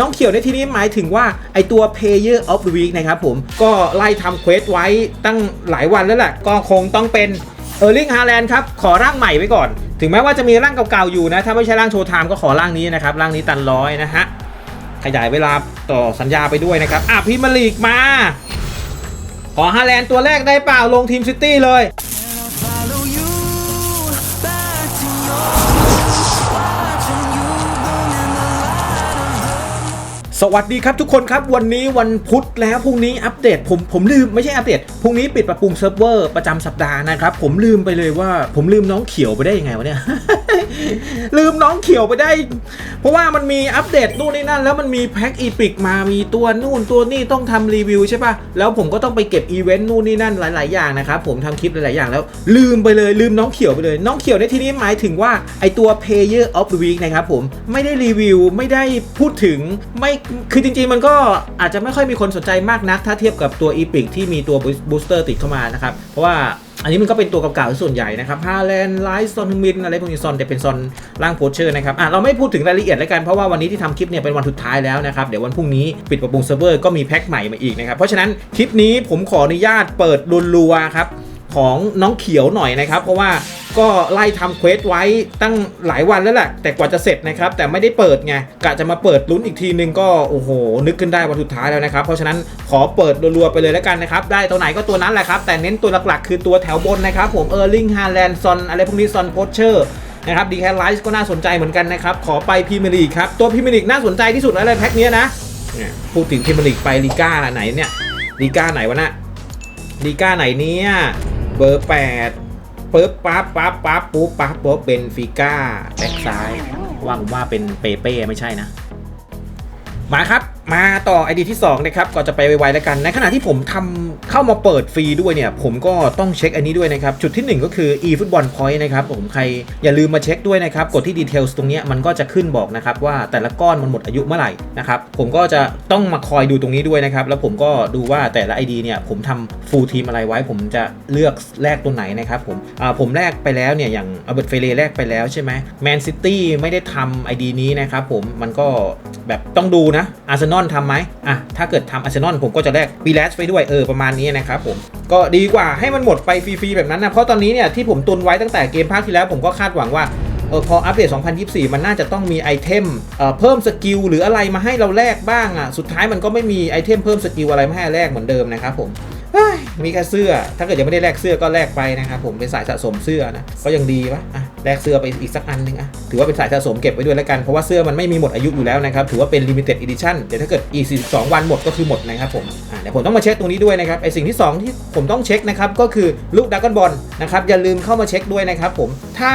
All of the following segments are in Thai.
น้องเขียวในที่นี้หมายถึงว่าไอตัว Player of the Week นะครับผมก็ไล่ทำเควสไว้ตั้งหลายวันแล้วแหละก็คงต้องเป็นเออร์ลิงฮาแลนด์ครับ ขอร่างใหม่ไว้ก่อน ถึงแม้ว่าจะมีร่างเก่าๆอยู่นะ ถ้าไม่ใช่ร่างโชว์ไทม์ก็ขอร่างนี้นะครับ ร่างนี้ตันร้อยนะฮะ ขยายเวลาต่อสัญญาไปด้วยนะครับ อะพิมาลีกมา ขอฮาแลนด์ตัวแรกได้เปล่าลงทีมซิตี้เลย สวัสดีครับทุกคนครับวันนี้วันพุธแล้วพรุ่งนี้อัปเดตผมผมลืมไม่ใช่อัปเดตพรุ่งนี้ปิดปรับปรุงเซิร์ฟเวอร์ประจำสัปดาห์นะครับผมลืมไปเลยว่าผมลืมน้องเขียวไปได้ยังไงวะเนี่ย ลืมน้องเขียวไปได้ เพราะว่ามันมีอัปเดตนู่นนี่นั่น แล้วมันมีแพ็กอีพิกมามีตัวนู่นตัวนี่ต้องทำรีวิวใช่ปะแล้วผมก็ต้องไปเก็บอีเวนต์นู่นนี่นั่นหลาย ๆ อย่างนะครับผมทำคลิปหลาย ๆ อย่างแล้ว ลืมไปเลยลืมน้องเขียวไปเลย น้องเขียวในที่นี้หมายถึงว่าไอตัว Player of the Week นะครับผมไม่ได้รีวิวไม่ได้พูดถึงไม่คือจริงๆ มันก็อาจจะไม่ค่อยมีคนสนใจมากนัก ถ้าเทียบกับตัว e p i c ที่มีตัวบูสเตอร์ติดเข้ามานะครับ เพราะว่าอันนี้มันก็เป็นตัวเก่าๆส่วนใหญ่นะครับฮาแลนด์ไลท์ซอนมินอะไรพวกนี้ซอนแต่เป็นซอนร่างโพสเชอร์นะครับอะเราไม่พูดถึงรายละเอียดแล้วกัน เพราะว่าวันนี้ที่ทำคลิปเนี่ยเป็นวันสุดท้ายแล้วนะครับ เดี๋ยววันพรุ่งนี้ปิดปรับปรุงเซิร์ฟเวอร์ก็มีแพ็คใหม่มาอีกนะครับ เพราะฉะนั้นคลิปนี้ผมขออนุญาตเปิดรัวๆครับ ของน้องเขียวหน่อยนะครับ เพราะว่าก็ไล่ทำเควสไว้ตั้งหลายวันแล้วแหละแต่กว่าจะเสร็จนะครับ แต่ไม่ได้เปิดไงกะจะมาเปิดลุ้นอีกทีนึงก็โอ้โห นึกขึ้นได้วันสุดท้ายแล้วนะครับ เพราะฉะนั้นขอเปิดรัวๆไปเลยแล้วกันนะครับ ได้ตัวไหนก็ตัวนั้นแหละครับ แต่เน้นตัวหลักๆ คือตัวแถวบนนะครับ ผมเออร์ลิงฮาแลนด์ซอนอะไรพวกนี้ซอนโพชเชอร์นะครับดีแคลไลซ์ก็น่าสนใจเหมือนกันนะครับ ขอไปพรีเมียร์ลีกครับ ตัวพรีเมียร์ลีกน่าสนใจที่สุดแล้วเลยแพ็คเนี้ยนะเนี่ยพูดถึงพรีเมียร์ลีกไปลีก้าไหนเนี่ยลีก้าไหนวะน่ะลีก้าไหนเนี่ย บอร์8ปึ๊บปั๊บปั๊บปั๊บปุ๊บปั๊บปุ๊บเป็นฟิก้าแบ็กซ้ายว่าผมว่าเป็นเปเป้ไม่ใช่นะ มาครับ มาต่อไอดีที่2นะครับก็จะไปไวๆแล้วกัน ในขณะที่ผมทำเข้ามาเปิดฟรีด้วยเนี่ย ผมก็ต้องเช็คอันนี้ด้วยนะครับ จุดที่ 1 ก็คือ eFootball Point นะครับผมใครอย่าลืมมาเช็คด้วยนะครับ กดที่ Details ตรงนี้มันก็จะขึ้นบอกนะครับว่าแต่ละก้อนมันหมดอายุเมื่อไหร่นะครับ ผมก็จะต้องมาคอยดูตรงนี้ด้วยนะครับ แล้วผมก็ดูว่าแต่ละ ID เนี่ยผมทำ full team อะไรไว้ ผมจะเลือกแลกตัวไหนนะครับผมอ่าผมแลกไปแล้วเนี่ยอย่างอเบิร์ตเฟเล่แลกไปแล้วใช่ไหมแมนซิตี้ไม่ได้ทำ ID นี้นะครับผมมันก็แบบต้องดูนะอาร์เซนอลทำไหมอะถ้าเกิดทำอาร์เซนอลผมก็จะแลกปีแลสไปด้วยเออประมาณนี้นะครับผมก็ดีกว่าให้มันหมดไปฟรีๆแบบนั้นนะเพราะตอนนี้เนี่ยที่ผมตุนไว้ตั้งแต่เกมภาคที่แล้วผมก็คาดหวังว่าเออพออัปเดต 2024 มันน่าจะต้องมีไอเทมเอ่อเพิ่มสกิลหรืออะไรมาให้เราแลกบ้างอะ สุดท้ายมันก็ไม่มีไอเทมเพิ่มสกิลอะไรมาให้แลกเหมือนเดิมนะครับผมมีแค่เสื้อ ถ้าเกิดยังไม่ได้แลกเสื้อก็แลกไปนะครับผมเป็นสายสะสมเสื้อนะ ก็ยังดีปะอะ แลกเสื้อไปอีกสักอันหนึงอะถือว่าเป็นสายสะสมเก็บไว้ด้วยแล้วกัน เพราะว่าเสื้อมันไม่มีหมดอายุอยู่แล้วนะครับ ถือว่าเป็น limited edition เดี๋ยวถ้าเกิดอีก 42 วันหมดก็คือหมดนะครับผมอะเดี๋ยวผมต้องมาเช็คตรงนี้ด้วยนะครับ ไอสิ่งที่ 2 ที่ผมต้องเช็คนะครับ ก็คือลูกดักกอนบอลนะครับ อย่าลืมเข้ามาเช็คด้วยนะครับผม ถ้า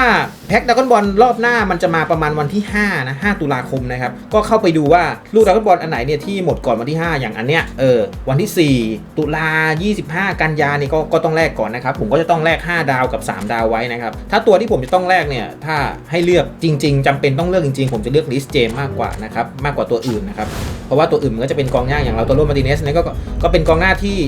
แพ็คดักกอนบอลรอบหน้ามันจะมาประมาณวันที่5นะ5ตุลาคมนะครับ ก็เข้าไปดูว่าลูกดักกอนบอลอันไหนเนี่ยที่หมดก่อนวันที่ 5 อย่างอันเนี้ย เออ วันที่ 4 ตุลา 25 กันยานี่ก็ก็ต้องแลกก่อนนะครับ ผมก็จะต้องแลก 5 ดาวกับ 3 ดาวไว้นะครับ ถ้าตัวที่ผมจะต้องแลกกเนี่ยถ้าให้เลือกจริง ๆจำเป็นต้องเลือกจริง ๆ ผมจะเลือกลิสเจมมากกว่านะครับมากกว่าตัวอื่นนะครับเพราะว่าตัวอื่นมันก็จะเป็นกองหน้าอย่างเราตัวโรมาติเนสเนี่ยก็ก็เป็นกองหน้าที่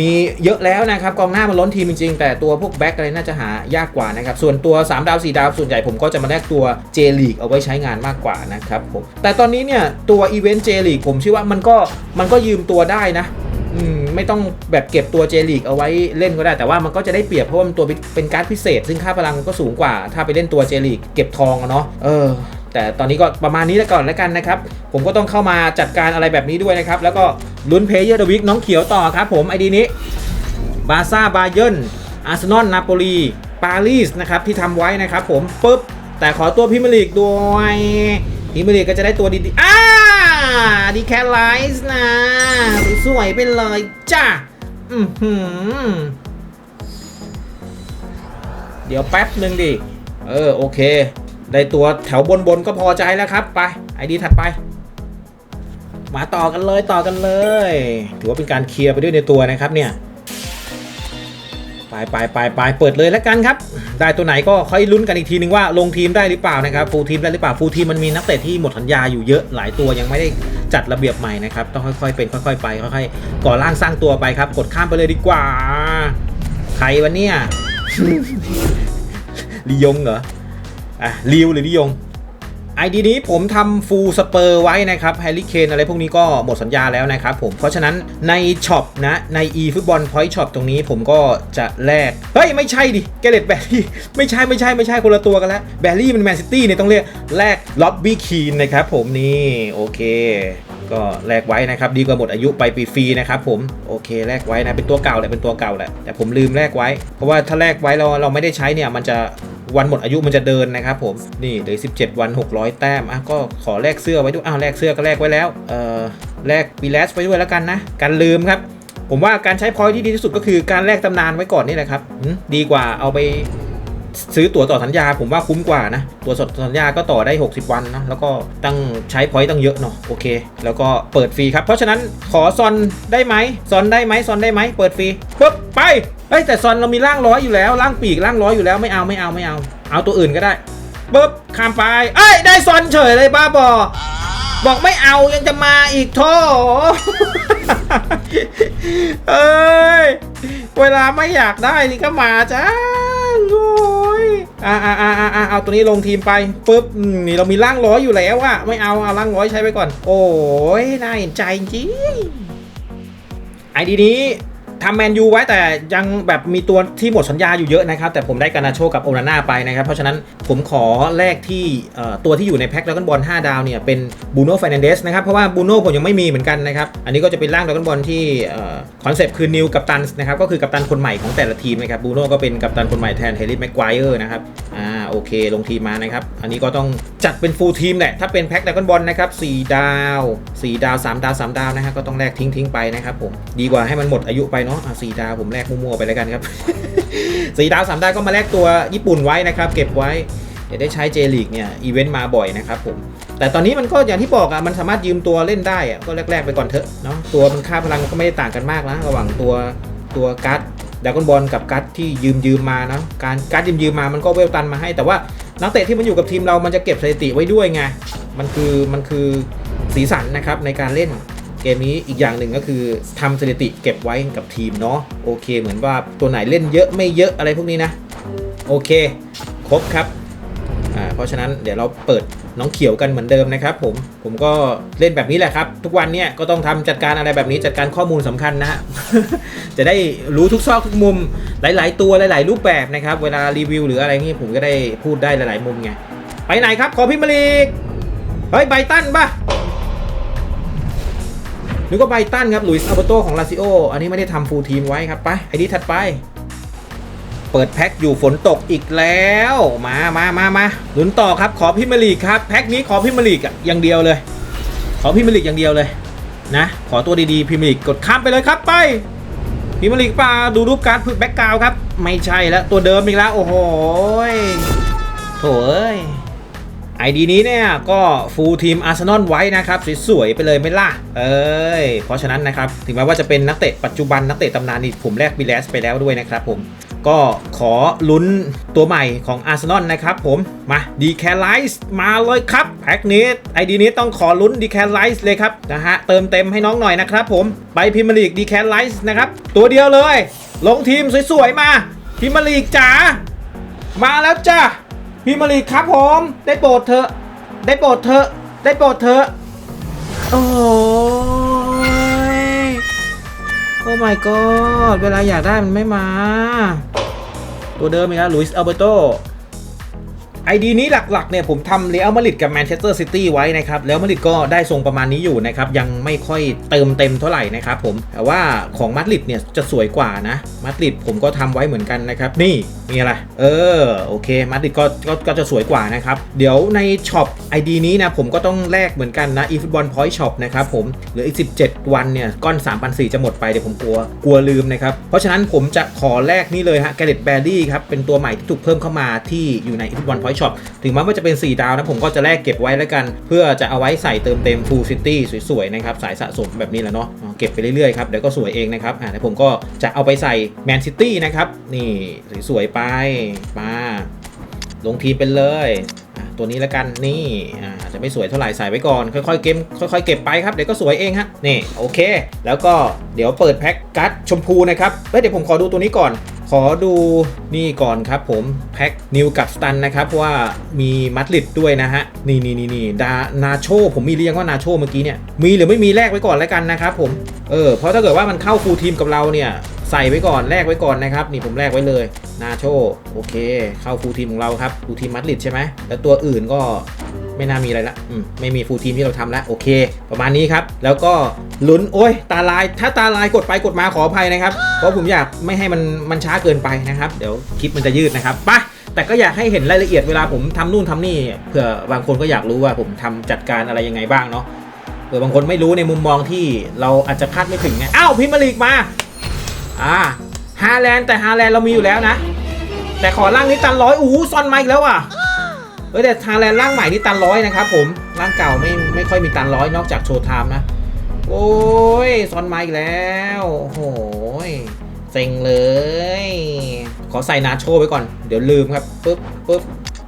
มีเยอะแล้วนะครับกองหน้ามันล้นทีมจริง ๆ แต่ตัวพวกแบ็กอะไรน่าจะหายากกว่านะครับส่วนตัว 3 ดาว 4 ดาวส่วนใหญ่ผมก็จะมาแลกตัวเจลีกเอาไว้ใช้งานมากกว่านะครับผมแต่ตอนนี้เนี่ยตัวอีเวนต์เจลีกผมเชื่อว่ามันก็มันก็ยืมตัวได้นะ ไม่ต้องแบบเก็บตัวเจลีกเอาไว้เล่นก็ได้แต่ว่ามันก็จะได้เปรียบเพราะว่ามันตัวเป็นการ์ดพิเศษ ซึ่งค่าพลังก็สูงกว่า ถ้าไปเล่นตัวเจลีกเก็บทองอะเนาะเออแต่ตอนนี้ก็ประมาณนี้แล้วก่อนแล้วกันนะครับ ผมก็ต้องเข้ามาจัดการอะไรแบบนี้ด้วยนะครับ แล้วก็ลุ้นเพย์เยอร์ดวิกน้องเขียวต่อครับผมไอดีนี้บาซ่าบาเยิร์นอาร์เซนอลนาโปลีปารีสนะครับที่ทำไว้นะครับผมปุ๊บแต่ขอตัวพิมลีกด้วยพิมลีกก็จะได้ตัวดีๆอ่า ดีแคลไลซ์นะ สวยๆไปเลยจ้าอือหือเดี๋ยวแป๊บหนึ่งดิ เออ โอเค ได้ตัวแถวบนบนก็พอใจแล้วครับ ไป ไอดีถัดไป มาต่อกันเลยต่อกันเลย ถือว่าเป็นการเคลียร์ไปด้วยในตัวนะครับเนี่ย ไปไปไปไปเปิดเลยแล้วกันครับ ได้ตัวไหนก็ค่อยลุ้นกันอีกทีนึงว่าลงทีมได้หรือเปล่านะครับฟูลทีมได้หรือเปล่าฟูลทีมมันมีนักเตะที่หมดสัญญาอยู่เยอะหลายตัวยังไม่ได้จัดระเบียบใหม่นะครับต้องค่อยๆเป็นค่อยๆไปค่อยๆก่อร่างสร้างตัวไปครับ กดข้ามไปเลยดีกว่า ใครวะเนี่ยลียงเหรออะลิวหรือลียง ดีนี้ผมทำฟูลสเปอร์ไว้นะครับแฮร์รี่เคนอะไรพวกนี้ก็หมดสัญญาแล้วนะครับผม เพราะฉะนั้นในช็อปนะ ใน e ฟุตบอลพอยต์ช็อปตรงนี้ผมก็จะแลก เฮ้ย ไม่ใช่ดิเกเรตแบรี่ไม่ใช่ไม่ใช่ไม่ใช่คนละตัวกันแล้วแบรี่มันแมนซิตี้เนี่ยต้องเรียกแลกล็อบบี้คีนนะครับผมนี่ โอเค ก็แลกไว้นะครับดีกว่าหมดอายุไปปีฟรีนะครับผมโอเคแลกไว้นะเป็นตัวเก่าแหละเป็นตัวเก่าแหละแต่ผมลืมแลกไว้ เพราะว่าถ้าแลกไว้เราเราไม่ได้ใช้เนี่ยมันจะวันหมดอายุมันจะเดินนะครับผมนี่เหลือ17 วัน 600 แต้มอะก็ขอแลกเสื้อไว้ด้วยอ้าวแลกเสื้อก็แลกไว้แล้วเอ่อแลกปีแลสไว้ด้วยแล้วกันนะกันลืมครับผมว่าการใช้พอยที่ดีที่สุดก็คือการแลกตำนานไว้ก่อนนี่แหละครับหืมดีกว่าเอาไป ซื้อตั๋วต่อสัญญาผมว่าคุ้มกว่านะ ตั๋วสดสัญญาก็ต่อได้ 60 วันนะแล้วก็ตั้งใช้พอยต์ตั้งเยอะเนาะโอเค แล้วก็เปิดฟรีครับ เพราะฉะนั้นขอซอนได้ไหมซอนได้ไหมซอนได้ไหมเปิดฟรีปุ๊บไปเฮ้ยแต่ซอนเรามีร่างร้อยอยู่แล้วร่างปีกร่างร้อยอยู่แล้วไม่เอาไม่เอาไม่เอา เอาตัวอื่นก็ได้ปุ๊บข้ามไปเอ้ยได้ซอนเฉยเลยบ้าบอบอกไม่เอายังจะมาอีกโทเอ้ย เวลาไม่อยากได้นี่ก็มาจ้าโอ้ย อ่าอ่าอ่าอ่าเอาตัวนี้ลงทีมไปปุ๊บนี่เรามีร่างร้อยอยู่แล้วอะไม่เอาเอาร่างร้อยใช้ไปก่อน โอ้ยน่าเห็นใจจริงไอดีนี้ ทำแมนยูไว้แต่ยังแบบมีตัวที่หมดสัญญาอยู่เยอะนะครับ แต่ผมได้การนาโชกับโอนาน่าไปนะครับ เพราะฉะนั้นผมขอแลกที่ตัวที่อยู่ในแพ็คดราก้อนบอล5ดาวเนี่ยเป็นบูโน่ฟ r น a นเดสนะครับ เพราะว่าบูโน่ผมยังไม่มีเหมือนกันนะครับ อันนี้ก็จะเป็นร่างดราก้อนบอลที่คอนเซปต์คือนิวกัปตันนะครับก็คือกัปตันคนใหม่ของแต่ละทีมนะครับบูโน่ก็เป็นกัปตันคนใหม่แทนเฮลิสแม็กควายเออร์นะครับ อ่าโอเคลงทีมมานะครับ อันนี้ก็ต้องจัดเป็นฟูลทีมแหละ ถ้าเป็นแพ็คดากอนบอลนะครับ4ดาว 4 ดาว 3 ดาว 3 ดาวนะฮะก็ต้องแลกทิ้งทิ้งไปนะครับผม ดีกว่าให้มันหมดอายุไปเนาะอะ4ดาวผมแลกมั่วๆไปแล้วกันครับสี่ดาวสามดาวก็มาแลกตัวญี่ปุ่นไว้นะครับ เก็บไว้เดี๋ยวได้ใช้เจลีกเนี่ยอีเวนต์มาบ่อยนะครับผม แต่ตอนนี้มันก็อย่างที่บอกอะมันสามารถยืมตัวเล่นได้อะก็แรกๆไปก่อนเถอะเนาะตัวมันค่าพลังก็ไม่ได้ต่างกันมากนะระหว่างตัวตัวการ์ด ดากอนบอลกับการ์ดที่ยืมยืมมานะการการ์ดยืมยืมมามันก็เวลตันมาให้ แต่ว่านักเตะที่มันอยู่กับทีมเรามันจะเก็บสถิติไว้ด้วยไงมันคือมันคือสีสันนะครับในการเล่นเกมนี้อีกอย่างหนึ่งก็คือทำสถิติเก็บไว้กับทีมเนาะโอเค เหมือนว่าตัวไหนเล่นเยอะไม่เยอะอะไรพวกนี้นะ โอเค ครบครับอ่าเพราะฉะนั้นเดี๋ยวเราเปิด น้องเขียวกันเหมือนเดิมนะครับผมผมก็เล่นแบบนี้แหละครับ ทุกวันเนี่ยก็ต้องทำจัดการอะไรแบบนี้จัดการข้อมูลสำคัญนะฮะจะได้รู้ทุกซอกทุกมุมหลาย ๆ ตัวหลาย ๆ รูปแบบนะครับ เวลารีวิวหรืออะไรนี่ผมก็ได้พูดได้หลาย ๆ มุมไงไปไหนครับขอพิมพ์มาลีกเฮ้ยไบตันป่ะนึกว่าไบตันครับหลุยส์อัลเบโตของลาซิโออันนี้ไม่ได้ทำฟูลทีมไว้ครับไปไอดีถัดไป เปิดแพ็คอยู่ฝนตกอีกแล้ว มามามามาลุ้นต่อครับขอพิมยร์ลีกครับแพ็คนี้ขอพิมยร์ลีกอะย่างเดียวเลย ขอพิมยร์ลีกอย่างเดียวเลยนะ ขอตัวดีๆพิมยร์ลีกกดข้ามไปเลยครับไปพิมยร์ลีกป่าดูรูปการ์ดแบ็กกราวครับ ไม่ใช่แล้วตัวเดิมอีกแล้วโอ้โหยโถ่เอ้ยไอดีนี้เนี่ยก็ฟูลทีมอาร์เซนอลไว้นะครับสวยๆไปเลยไม่ล่ะ เอ้ยเพราะฉะนั้นนะครับ ถึงแม้ว่าจะเป็นนักเตะปัจจุบันนักเตะตำนานนี่ผมแลกบิลเลสไปแล้วด้วยนะครับผม ก็ขอลุ้นตัวใหม่ของอาร์เซนอลนะครับผม มาดีแคลไลซ์มาเลยครับ แพ็กนี้ไอดีนี้ต้องขอลุ้นดีแคลไลซ์เลยครับนะฮะ เติมเต็มให้น้องหน่อยนะครับผม ไปพิมลีกดีแคลไลซ์นะครับ ตัวเดียวเลย ลงทีมสวยๆมา พิมลีกจ๋ามาแล้วจ้าพิมลีกครับผม ได้โปรดเถอะ ได้โปรดเถอะ ได้โปรดเถอะโอ้ my god เวลาอยากได้มันไม่มา ตัวเดิมอีกแล้วลุยส์อัลเบโต ไอดีนี้หลักๆเนี่ยผมทำเรอัลมาดริดกับแมนเชสเตอร์ซิตี้ไว้นะครับแล้วมาดริดก็ได้ทรงประมาณนี้อยู่นะครับยังไม่ค่อยเติมเต็มเท่าไหร่นะครับผมแต่ว่าของมาดริดเนี่ยจะสวยกว่านะมาดริดผมก็ทำไว้เหมือนกันนะครับนี่มีอะไรเออโอเคมาดริดก็ก็จะสวยกว่านะครับเดี๋ยวในช็อป ID นี้นะผมก็ต้องแลกเหมือนกันนะ eFootball Point Shop นะครับผมเหลืออีก 17 วันเนี่ยก้อน3,400จะหมดไปเดี๋ยวผมกลัวกลัวลืมนะครับเพราะฉะนั้นผมจะขอแลกนี่เลยฮะ g a r e t b a r r y ครับเป็นตัวใหม่ที่ถูกเพิ่มเข้ามาที่อยู่ใน eFootball Point Shop ถึงแม้ว่าจะเป็น 4 ดาวนะผมก็จะแลกเก็บไว้แล้วกัน เพื่อจะเอาไว้ใส่เติมเต็ม Full City สวยๆนะครับสายสะสมแบบนี้แหละเนาะเก็บไปเรื่อยๆครับเดี๋ยวก็สวยเองนะครับอ่าเดี๋ยวผมก็จะเอาไปใส่ Man City นะครับนี่สวยๆไปมาลงทีมเป็นเลยตัวนี้แล้วกันนี่อ่าจจะไม่สวยเท่าไหร่ใส่ไว้ก่อนค่อยๆเก็บค่อยๆเก็บไปครับเดี๋ยวก็สวยเองฮะนี่โอเค แล้วก็เดี๋ยวเปิดแพ็คการ์ดชมพูนะครับเฮ้ยเดี๋ยวผมขอดูตัวนี้ก่อน ขอดูนี่ก่อนครับผม แพ็คนิวกับสตันนะครับเพราะว่ามีมัดลิดด้วยนะฮะ นี่นี่นี่นี่ดานาโชผมมีเรียงว่านาโชเมื่อกี้เนี่ย มีหรือไม่มีแลกไว้ก่อนแล้วกันนะครับผม เออ เพราะถ้าเกิดว่ามันเข้าฟูลทีมกับเราเนี่ย ใส่ไว้ก่อนแลกไว้ก่อนนะครับ นี่ผมแลกไว้เลยนาโชโอเค เข้าฟูลทีมของเราครับฟูลทีมมัดลิดใช่ไหมแล้วตัวอื่นก็ไม่น่ามีอะไรละอืมไม่มีฟูลทีมที่เราทำแล้วโอเค ประมาณนี้ครับ แล้วก็ลุ้นโอ้ย ตาลายถ้าตาลายกดไปกดมาขออภัยนะครับ เพราะผมอยากไม่ให้มันมันช้าเกินไปนะครับ เดี๋ยวคลิปมันจะยืดนะครับไปแต่ก็อยากให้เห็นรายละเอียดเวลาผมทำนู่นทำนี่เผื่อบางคนก็อยากรู้ว่าผมทำจัดการอะไรยังไงบ้างเนาะเผื่อบางคนไม่รู้ในมุมมองที่เราอาจจะคาดไม่ถึงไงอ้าวพิมมาลีกมา อ่าฮาแลนด์แต่ฮาแลนด์เรามีอยู่แล้วนะ แต่ขอร่างนี้ตันร้อยอู้ซอนมาอีกแล้วอะเฮ้ยแต่ฮาแลนด์ร่างใหม่นี่ตันร้อยนะครับผมร่างเก่าไม่ไม่ค่อยมีตันร้อยนอกจากโชว์ไทม์นะ โอ้ยซอนมาอีกแล้วโอ้โหยเซ็งเลย ขอใส่นาโชไปก่อนเดี๋ยวลืมครับปึ๊บปึ๊บ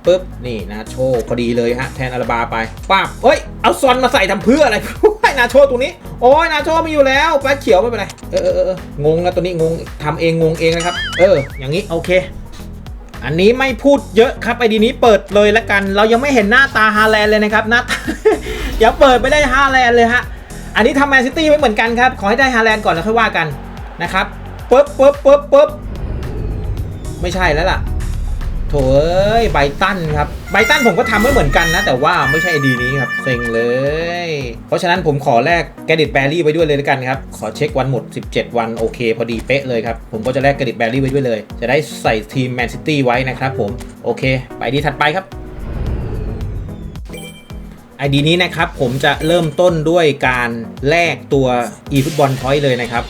ปึ๊บนี่นาโชพอดีเลยฮะแทนอาราบาไปป้าบเฮ้ยเอาซอนมาใส่ทำเพื่ออะไรให้ นาโชตรงนี้ โอ้ยนาโชมีอยู่แล้วแป๊กเขียวไม่เป็นไร เออเออเออเอองงนะตัวนี้งงทำเองงงเองนะครับ เออ อย่างนี้โอเค อันนี้ไม่พูดเยอะครับไอดีนี้เปิดเลยละกัน เรายังไม่เห็นหน้าตาฮาแลนด์เลยนะครับหน้าตาอย่าเปิดไม่ได้ฮาแลนด์เลยฮะ อันนี้ทำแมนซิตี้ไว้เหมือนกันครับ ขอให้ได้ฮาแลนด์ก่อนแล้วค่อยว่ากันนะครับปึ๊บปึ๊บปึ๊บปึ๊บไม่ใช่แล้วล่ะโถเอ้ยไบตันครับไบตันผมก็ทำไว้เหมือนกันนะ แต่ว่าไม่ใช่ไอดีนี้ครับเซ็งเลย ราะฉะนั้นผมขอแลกแกดิตแบรี่ไว้ด้วยเลยละกันครับ ขอเช็ควันหมด 17 วันโอเค พอดีเป๊ะเลยครับ ผมก็จะแลกแกดิตแบรี่ไว้ด้วยเลย จะได้ใส่ทีมแมนซิตี้ไว้นะครับผม โอเค ไปดีถัดไปครับไอดีนี้นะครับผมจะเริ่มต้นด้วยการแลกตัว eFootball Point เลยนะครับ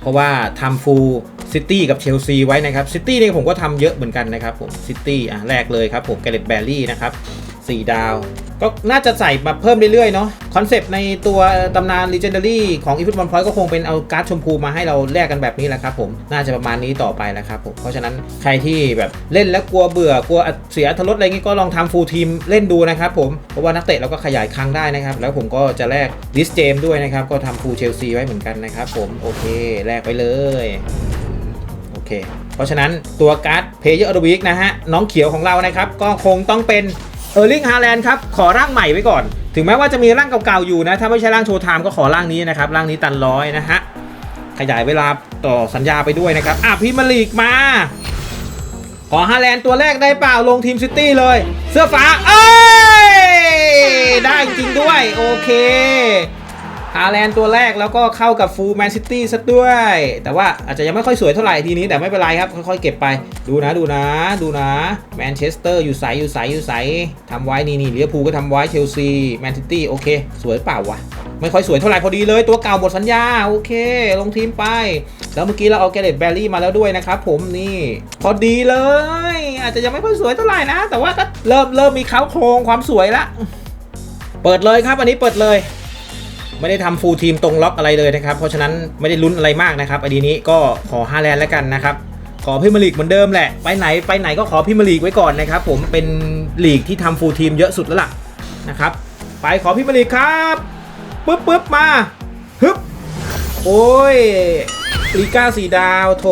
เพราะว่าทำฟูลซิตี้กับเชลซีไว้นะครับซิตี้นี่ผมก็ทำเยอะเหมือนกันนะครับผมซิตี้อะแรกเลยครับผมแกเรตแบร์รี่นะครับ 4 ดาว ก็น่าจะใส่มาเพิ่มเรื่อยๆเนาะคอนเซปต์ในตัวตำนาน Legendary ของ eFootball Point ก็คงเป็นเอาการ์ดชมพูมาให้เราแลกกันแบบนี้แหละครับผมน่าจะประมาณนี้ต่อไปแล้วครับผมเพราะฉะนั้นใครที่แบบเล่นแล้วกลัวเบื่อกลัวเสียอรรถรสอะไรเงี้ยก็ลองทำฟูลทีมเล่นดูนะครับผมเพราะว่านักเตะเราก็ขยายครั้งได้นะครับ แล้วผมก็จะแลกดิสเจมด้วยนะครับก็ทำฟูลเชลซีไว้เหมือนกันนะครับผมโอเคแลกไปเลยโอเค เพราะฉะนั้นตัวการ์ดเพย์เยอร์อวีกนะฮะน้องเขียวของเรานะครับ ก็คงต้องเป็น เออร์ลิงฮาแลนด์ครับ ขอร่างใหม่ไว้ก่อน ถึงแม้ว่าจะมีร่างเก่าๆอยู่นะ ถ้าไม่ใช่ร่างโชว์ไทม์ก็ขอร่างนี้นะครับ ร่างนี้ตันร้อยนะฮะ ขยายเวลาต่อสัญญาไปด้วยนะครับ อะพี่มาลีกมา ขอฮาแลนด์ตัวแรกได้เปล่าลงทีมซิตี้เลย เสื้อฟ้า เอ้ย ได้จริงด้วย โอเค ฮาแลนด์ตัวแรกแล้วก็เข้ากับฟูลแมนซิตี้ซะด้วย แต่ว่าอาจจะยังไม่ค่อยสวยเท่าไหร่ทีนี้แต่ไม่เป็นไรครับ ค่อยๆเก็บไป ดูนะดูนะ ดูนะแมนเชสเตอร์อยู่ใสอยู่ใสอยู่ใสทำไว้นี่นี่ลิเวอร์พูก็ทำไว้เชลซีแมนซิตี้โอเค สวยเปล่าวะไม่ค่อยสวยเท่าไหร่พอดีเลยตัวเก่าหมดสัญญา โอเค ลงทีมไป แล้วเมื่อกี้เราเอาแกเรตแบรี่มาแล้วด้วยนะครับผมนี่ พอดีเลย อาจจะยังไม่ค่อยสวยเท่าไหร่นะ แต่ว่าก็เริ่มเริ่มมีเขาโครงความสวยละ เปิดเลยครับอันนี้เปิดเลย ไม่ได้ทำฟูลทีมตรงล็อกอะไรเลยนะครับ เพราะฉะนั้นไม่ได้ลุ้นอะไรมากนะครับไอดีนี้ก็ขอฮาแลนด์แล้วกันนะครับขอพิมยร์ลีกเหมือนเดิมแหละ ไปไหนไปไหนก็ขอพิมยร์ลีกไว้ก่อนนะครับผมเป็นลีกที่ทำฟูลทีมเยอะสุดแล้วล่ะนะครับไปขอพิมยร์ลีกครับปึ๊บปึ๊บมาฮึบโอ้ยลีก้าสีดาวโถ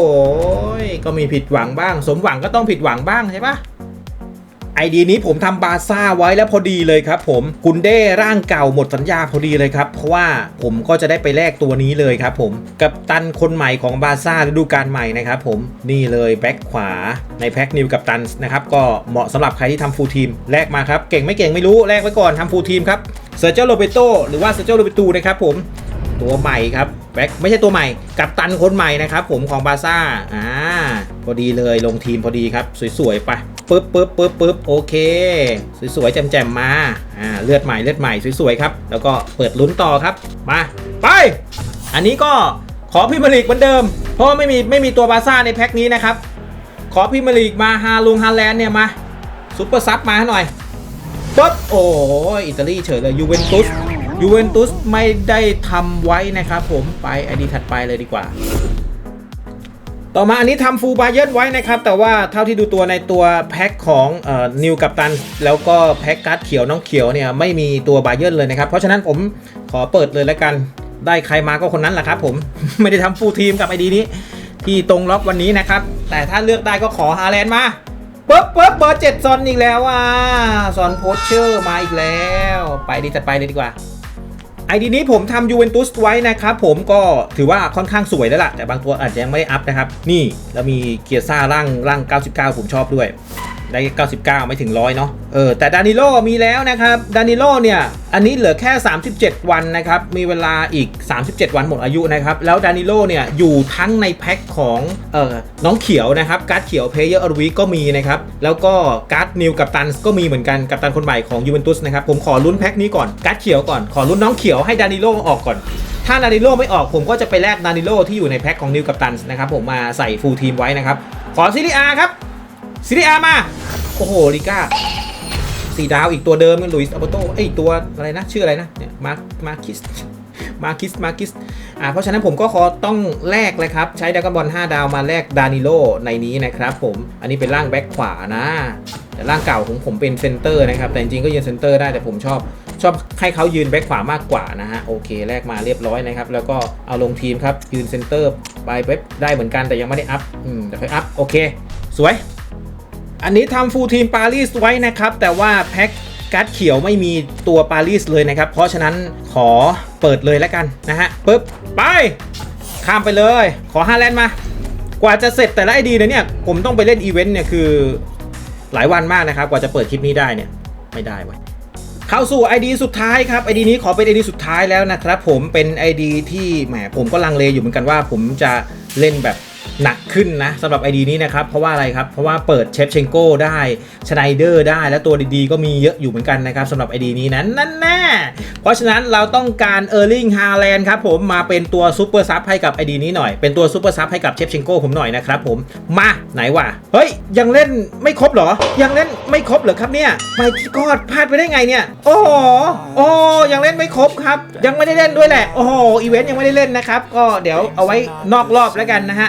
ยก็มีผิดหวังบ้าง สมหวังก็ต้องผิดหวังบ้างใช่ปะ ไอดีนี้ผมทำบาซ่าไว้แล้วพอดีเลยครับผมกุนเด้ร่างเก่าหมดสัญญาพอดีเลยครับ เพราะว่าผมก็จะได้ไปแลกตัวนี้เลยครับผมกับตันคนใหม่ของบาซ่าฤดูกาลใหม่นะครับผมนี่เลยแบ็คขวาในแพ็คนิวกับตันนะครับก็เหมาะสำหรับใครที่ทำฟูลทีมแลกมาครับ เก่งไม่เก่งไม่รู้แลกไว้ก่อนทำฟูลทีมครับเซอร์เจโรเบโตหรือว่าเซอร์เจโรเบตูนะครับผม ตัวใหม่ครับแบ็คไม่ใช่ตัวใหม่ กับตันคนใหม่นะครับผมของบาซ่าอ่าพอดีเลยลงทีมพอดีครับ สวยๆไปปึ๊บปึ๊บปึ๊บปึ๊บโอเค สวยๆแจ่มๆมาอ่าเลือดใหม่เลือดใหม่สวยๆครับ แล้วก็เปิดลุ้นต่อครับมาไป อันนี้ก็ขอพิมยร์ลีกเหมือนเดิม เพราะว่าไม่มีไม่มีตัวบาซ่าในแพ็คนี้นะครับ ขอพิมยร์ลีกมาฮาลุงฮาแลนด์เนี่ยมาซุปเปอร์ซับมาหน่อยปุ๊บโอ้อิตาลีเฉยเลยยูเวนตุส ยูเวนตุสไม่ได้ทำไว้นะครับผมไปไอดีถัดไปเลยดีกว่า ต่อมาอันนี้ทำฟูลบาเย r นไว้นะครับ แต่ว่าเท่าที่ดูตัวในตัวแพ็คของนิวกัปตัน แล้วก็แพ็คการ์ดเขียวน้องเขียวเนี่ยไม่มีตัวบาเย r นเลยนะครับ เพราะฉะนั้นผมขอเปิดเลยแล้วกันได้ใครมาก็คนนั้นแหละครับผมไม่ได้ทำฟูลทีมกับไอดีนี้ ที่ตรงล็อกวันนี้นะครับ แต่ถ้าเลือกได้ก็ขอฮาแลนด์มาปึ๊บปึ๊บเบอร์เจ็ดซอนอีกแล้วอะซอนโพชเชอร์มาอีกแล้ว ไปดีจัดไปเลยดีกว่า ไอดีนี้ผมทำยูเวนตุสไว้นะครับผมก็ถือว่าค่อนข้างสวยแล้วล่ะ แต่บางตัวอาจจะยังไม่ได้อัพนะครับ นี่แล้วมีเกียร์ซ่าร่างร่าง 99 ผมชอบด้วย ได้ 99 ไม่ถึงร้อยเนาะเออแต่ดานิโลมีแล้วนะครับดานิโลเนี่ยอันนี้เหลือแค่ 37 วันนะครับมีเวลาอีก 37 วันหมดอายุนะครับแล้วดานิโลเนี่ยอยู่ทั้งในแพ็คของเออน้องเขียวนะครับการ์ดเขียวเพลเยอร์อวีก็มีนะครับแล้วก็การ์ดนิวกับตันก็มีเหมือนกันกับตันคนใหม่ของยูเวนตุสนะครับผมขอลุ้นแพ็คนี้ก่อนการ์ดเขียวก่อนขอลุ้นน้องเขียวให้ดานิโลออกก่อนถ้าดานิโลไม่ออกผมก็จะไปแลกดานิโลที่อยู่ในแพ็คของนิวกับตันนะครับผมมาใส่ฟูลทีมไว้นะครับ ขอซิริอาครับ ซิริอามา โอ้โหลิก้าสีดาวอีกตัวเดิมกันลุยส์อัลเบโตไอยตัวอะไรนะ ชื่ออะไรนะเนี่ยมาร์มาร์คิสมาร์คิส มาร์คิส อ่า เพราะฉะนั้นผมก็ขอต้องแลกเลยครับ ใช้ดากอนบอล5ดาวมาแลกดานิโลในนี้นะครับผม อันนี้เป็นร่างแบ็คขวานะ แต่ร่างเก่าของผมเป็นเซนเตอร์นะครับ แต่จริงๆก็ยืนเซนเตอร์ได้แต่ผมชอบ ชอบให้เขายืนแบ็คขวามากกว่านะฮะ โอเค แลกมาเรียบร้อยนะครับ แล้วก็เอาลงทีมครับ ยืนเซนเตอร์ไปเว็บได้เหมือนกันแต่ยังไม่ได้อัพ อืมแต่ค่อยอัพ โอเค สวย อันนี้ทำฟูลทีมปารีสไว้นะครับ แต่ว่าแพ็คการ์ดเขียวไม่มีตัวปารีสเลยนะครับ เพราะฉะนั้นขอเปิดเลยแล้วกันนะฮะปึ๊บ ไป ข้ามไปเลย ขอ5แลนด์มา กว่าจะเสร็จแต่ละไอดีเนี่ย ผมต้องไปเล่นอีเวนต์เนี่ยคือหลายวันมากนะครับ กว่าจะเปิดคลิปนี้ได้เนี่ย ไม่ได้เว้ยเข้าสู่ ID สุดท้ายครับ ID นี้ขอเป็น ID สุดท้ายแล้วนะครับ ผมเป็น ID ที่แหมผมก็ลังเลอยู่เหมือนกันว่า ผมจะเล่นแบบ หนักขึ้นนะสำหรับ ID นี้นะครับ เพราะว่าอะไรครับ เพราะว่าเปิดเชฟเชงโก้ได้ชไนเดอร์ได้ และตัวดีๆ ก็มีเยอะอยู่เหมือนกันนะครับสำหรับ ID นี้นั้นนั่นแน่เพราะฉะนั้นเราต้องการเออร์ลิงฮาแลนด์ครับผมมาเป็นตัวซูเปอร์ซับให้กับ ID นี้หน่อย เป็นตัวซูเปอร์ซับให้กับเชฟเชงโก้ผมหน่อยนะครับผมมาไหนวะเฮ้ยยังเล่นไม่ครบเหรอ ยังเล่นไม่ครบเหรอครับเนี่ยไม่กอดพลาดไปได้ไงเนี่ยโอ้โหโอ้ยังเล่นไม่ครบครับ ยังไม่ได้เล่นด้วยแหละโอ้โหอีเวนต์ยังไม่ได้เล่นนะครับก็เดี๋ยวเอาไว้นอกรอบแล้วกันนะฮะ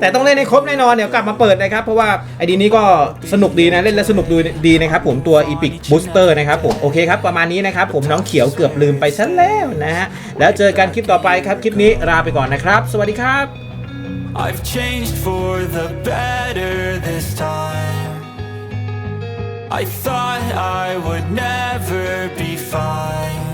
แต่ต้องเล่นให้ครบแน่นอนเดี๋ยวกลับมาเปิดนะครับ เพราะว่าไอดีนี้ก็สนุกดีนะ เล่นแล้วสนุกดูดีนะครับผมตัว Epic Booster นะครับผมโอเคครับประมาณนี้นะครับผมน้องเขียวเกือบลืมไปซะแล้วนะฮะแล้วเจอกันคลิปต่อไปครับคลิปนี้ลาไปก่อนนะครับ สวัสดีครับ I've changed for the better this time. I thought I would never be fine.